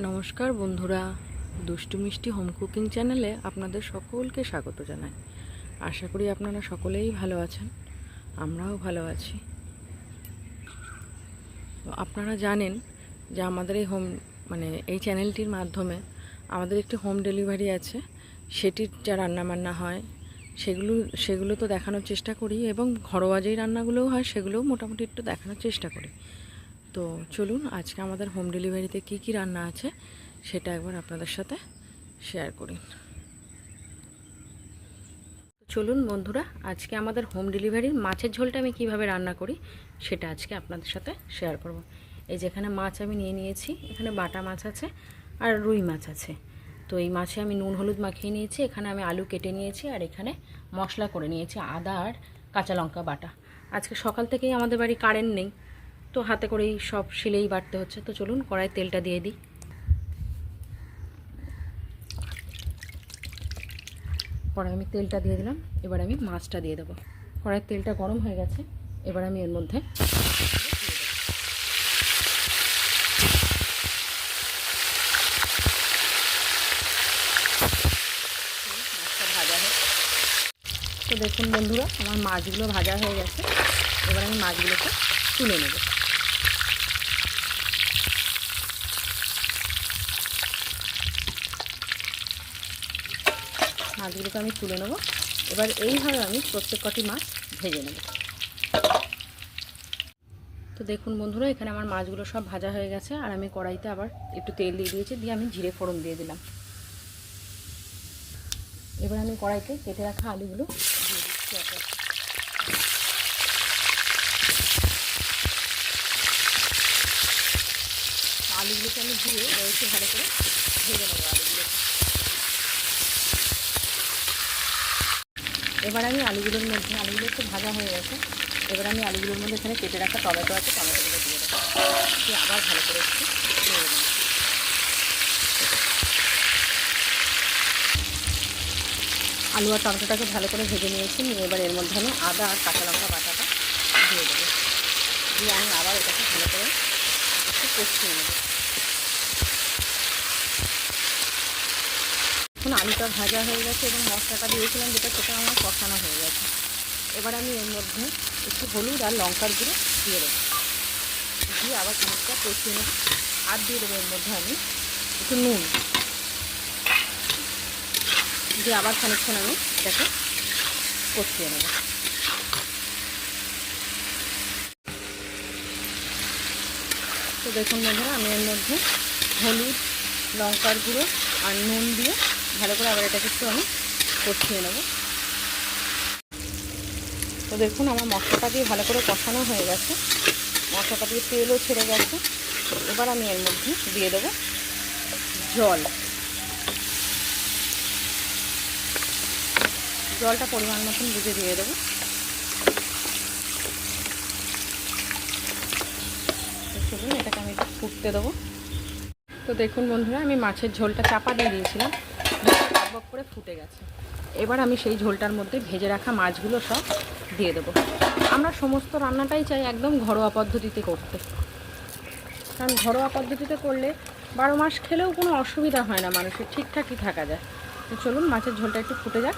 নমস্কার বন্ধুরা, দুষ্টু মিষ্টি হোম কুকিং চ্যানেলে আপনাদের সকলকে স্বাগত জানাই। আশা করি আপনারা সকলেই ভালো আছেন, আমরাও ভালো আছি। আপনারা জানেন যে আমাদের এই হোম মানে এই চ্যানেলটির মাধ্যমে আমাদের একটি হোম ডেলিভারি আছে। সেটির যা রান্নাবান্না হয়, সেগুলো সেগুলো তো দেখানোর চেষ্টা করি এবং ঘরোয়া যেই রান্নাগুলোও হয়, সেগুলোও মোটামুটি একটু দেখানোর চেষ্টা করি। তো চলুন আজকে আমাদের হোম ডেলিভারিতে কি কি রান্না আছে সেটা একবার আপনাদের সাথে শেয়ার করি। চলুন বন্ধুরা, আজকে আমাদের হোম ডেলিভারির মাছের ঝোলটা আমি কীভাবে রান্না করি সেটা আজকে আপনাদের সাথে শেয়ার করব। এই যেখানে মাছ আমি নিয়ে নিয়েছি, এখানে বাটা মাছ আছে আর রুই মাছ আছে। তো এই মাছে আমি নুন, হলুদ মাখিয়ে নিয়েছি, এখানে আমি আলু কেটে নিয়েছি আর এখানে মশলা করে নিয়েছি আদা আর কাঁচা লঙ্কা বাটা। আজকে সকাল থেকেই আমাদের বাড়ি কারেন্ট নেই তো হাতে করেই সব শিলেই বাটতে হচ্ছে। তো চলুন কড়াই তেলটা দিয়ে দিই। কড়াই আমি তেলটা দিয়ে দিলাম। এবার আমি মাছটা দিয়ে দেবো। কড়াইয়ের তেলটা গরম হয়ে গেছে। এবার আমি এর মধ্যে তো দেখুন বন্ধুরা, আমার মাছগুলো ভাজা হয়ে গেছে। এবার আমি মাছগুলোকে তুলে নেব। মাছগুলোকে আমি তুলে নেব। এবার এইভাবে আমি প্রত্যেক কটি মাছ ভেজে নেব। তো দেখুন বন্ধুরা, এখানে আমার মাছগুলো সব ভাজা হয়ে গেছে, আর আমি কড়াইতে আবার একটু তেল দিয়ে দিয়েছি, দিয়ে আমি জিরে ফোড়ন দিয়ে দিলাম। এবার আমি কড়াইতে কেটে রাখা আলুগুলো দিয়ে দিচ্ছি। আলুগুলোকে আমি ধুয়ে ভালো করে ভেজে নেব আলুগুলো এবার আমি আলুগুলোর মধ্যে, আলুগুলো একটু ভাজা হয়ে গেছে। এবার আমি আলুগুলোর মধ্যে এখানে কেটে রাখা টমেটো আছে, টমেটোগুলো দিয়ে দেবো। দিয়ে আবার ভালো করে একটু আলু আর টমেটোটাকে ভালো করে ভেজে নিয়েছি, নিয়ে এবার এর মধ্যে আমি আদা আর কাঁচা লঙ্কা বাটাটা দিয়ে দেবো। দিয়ে আমি আবার এটাকে ভালো করে একটু কষিয়ে নেব। আলুটা ভাজা হয়ে গেছে এবং মশলাটা দিয়েছিলাম যেটা সেটা আমার কষানো হয়ে গেছে। এবার আমি এর মধ্যে একটু হলুদ আর লঙ্কার গুঁড়ো দিয়ে দেবো। দিয়ে আবার খানিকটা কষিয়ে নেব। আর দিয়ে দেবো এর মধ্যে আমি একটু নুন। দিয়ে আবার খানিকক্ষণ আমি এটাকে কষিয়ে নেব। তো দেখুন বন্ধুরা, আমি এর মধ্যে হলুদ লঙ্কার গুঁড়ো আর নুন দিয়ে ভালো করে আবার এটাকে একটু আমি কষিয়ে নেব। তো দেখুন, আমার মশলাটা দিয়ে ভালো করে কষানো হয়ে গেছে। মশলাটা দিয়ে তেলও ছেড়ে গেছে। এবার আমি এর মধ্যে দিয়ে দেবো জল। জলটা পরিমাণ মতন বুঝে দিয়ে দেবো। এটাকে আমি ফুটতে দেবো। তো দেখুন বন্ধুরা, আমি মাছের ঝোলটা চাপা দিয়ে দিয়েছিলাম। টকবক করে ফুটে গেছে। এবার আমি সেই ঝোলটার মধ্যে ভেজে রাখা মাছগুলো সব দিয়ে দেবো। আমরা সমস্ত রান্নাটাই চাই একদম ঘরোয়া পদ্ধতিতে করতে। কারণ ঘরোয়া পদ্ধতিতে করলে বারো মাস খেলেও কোনো অসুবিধা হয় না, মানুষের ঠিকঠাকই থাকা যায়। তো চলুন মাছের ঝোলটা একটু ফুটে যাক।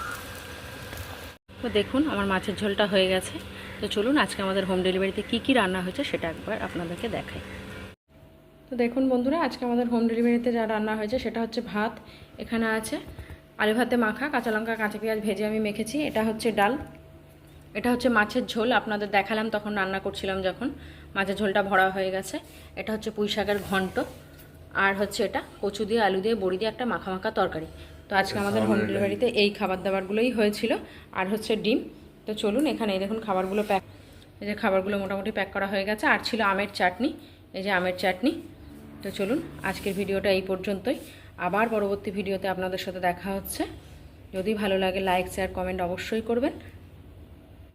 তো দেখুন, আমার মাছের ঝোলটা হয়ে গেছে। তো চলুন আজকে আমাদের হোম ডেলিভারিতে কি কি রান্না হয়েছে সেটা একবার আপনাদেরকে দেখাই। তো দেখুন বন্ধুরা আজকে আমাদের হোম ডেলিভারিতে যা রান্না হয়েছে সেটা হচ্ছে ভাত। এখানে আছে আলু ভাতে মাখা কাঁচা লঙ্কা কাঁচা পেঁয়াজ ভেজে আমি মেখেছি। এটা হচ্ছে ডাল। এটা হচ্ছে মাছের ঝোল। আপনাদের দেখালাম তখন রান্না করছিলাম যখন। মাছের ঝোলটা ভরা হয়ে গেছে। এটা হচ্ছে পুঁই শাকের ঘন্ট। আর হচ্ছে এটা কচু দিয়ে আলু দিয়ে বড়ি দিয়ে একটা মাখা মাখা তরকারি। তো আজকে আমাদের হোম ডেলিভারিতে এই খাবার দাবারগুলোই হয়েছিল। আর হচ্ছে ডিম। তো চলুন এখানে এই দেখুন খাবারগুলো প্যাক এই যে খাবারগুলো মোটামুটি প্যাক করা হয়ে গেছে। আর ছিল আমের চাটনি। এই যে আমের চাটনি। তো চলুন, আজকের ভিডিওটা এই পর্যন্তই। আবার পরবর্তী ভিডিওতে আপনাদের সাথে দেখা হচ্ছে। যদি ভালো লাগে লাইক শেয়ার কমেন্ট অবশ্যই করবেন।